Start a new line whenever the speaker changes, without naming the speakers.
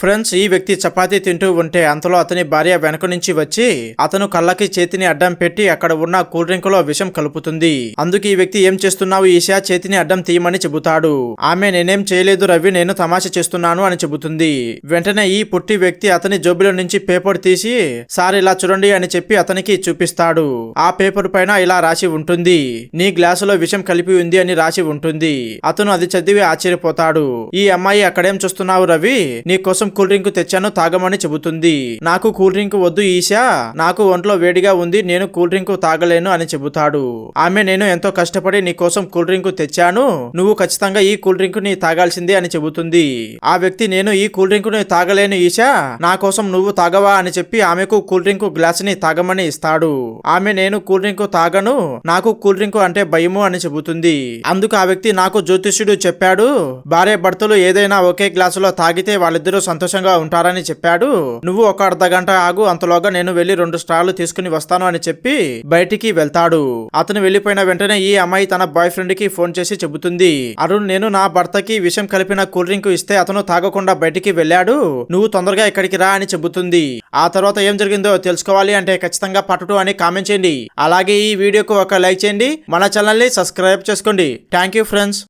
Friends ఈ వ్యక్తి చపాతీ తింటూ ఉంటే అంతలో అతని భార్య వెనక నుంచి వచ్చి అతను కళ్ళకి చేతిని అడ్డం పెట్టి అక్కడ ఉన్న కూల్ డ్రింక్లో విషం కలుపుతుంది. అందుకు ఈ వ్యక్తి ఏం చేస్తున్నావు? ఈషా చేతిని అడ్డం తీయమని చెబుతాడు. ఆమె నేనేం చేయలేదు రవి నేను తమాషా చేస్తున్నాను అని చెబుతుంది. వెంటనే ఈ పుట్టి వ్యక్తి అతని జోబులో నుంచి పేపర్ తీసి సార్ ఇలా చూడండి అని చెప్పి అతనికి చూపిస్తాడు. ఆ పేపర్ పైన ఇలా రాసి ఉంటుంది నీ గ్లాసులో విషం కలిపి ఉంది అని రాసి ఉంటుంది. అతను అది చదివి ఆశ్చర్యపోతాడు. ఈ అమ్మాయి అక్కడేం చూస్తున్నావు రవి? నీ కోసం కూల్ డ్రింక్ తెచ్చాను తాగమని చెబుతుంది. నాకు కూల్ డ్రింక్ వద్దు ఈశా నాకు ఒంట్లో వేడిగా ఉంది నేను కూల్ డ్రింక్ తాగలేను అని చెబుతాడు. ఆమె నేను ఎంతో కష్టపడి నీ కోసం కూల్ డ్రింక్ తెచ్చాను నువ్వు ఖచ్చితంగా ఈ కూల్ డ్రింక్ని తాగాల్సిందే అని చెబుతుంది. ఆ వ్యక్తి నేను ఈ కూల్ డ్రింక్ని తాగలేను ఈశా నా కోసం నువ్వు తాగవా అని చెప్పి ఆమెకు కూల్ డ్రింక్ గ్లాస్ని తాగమని ఇస్తాడు. ఆమె నేను కూల్ డ్రింక్ తాగను నాకు కూల్ డ్రింక్ అంటే భయము అని చెబుతుంది. అందుకు ఆ వ్యక్తి నాకు జ్యోతిష్యుడు చెప్పాడు భార్య భర్తలు ఏదైనా ఒకే గ్లాసులో తాగితే వాళ్ళిద్దరూ సంతోషంగా ఉంటారని చెప్పాడు. నువ్వు ఒక అర్ధ గంట ఆగు అంతలోగా నేను వెళ్ళి రెండు స్టార్లు తీసుకుని వస్తాను అని చెప్పి బయటికి వెళ్తాడు. అతను వెళ్ళిపోయిన వెంటనే ఈ అమ్మాయి తన బాయ్ ఫ్రెండ్కి ఫోన్ చేసి చెబుతుంది. అరుణ్ నేను నా భర్తకి విషం కలిపిన కూల్ డ్రింక్ ఇస్తే అతను తాగకుండా బయటికి వెళ్ళాడు. నువ్వు తొందరగా ఇక్కడికి రా అని చెబుతుంది. ఆ తర్వాత ఏం జరిగిందో తెలుసుకోవాలి అంటే ఖచ్చితంగా పట్టుటు అని కామెంట్ చేయండి. అలాగే ఈ వీడియోకు ఒక లైక్ చేయండి. మన ఛానల్ని సబ్స్క్రైబ్ చేసుకోండి. Thank you friends.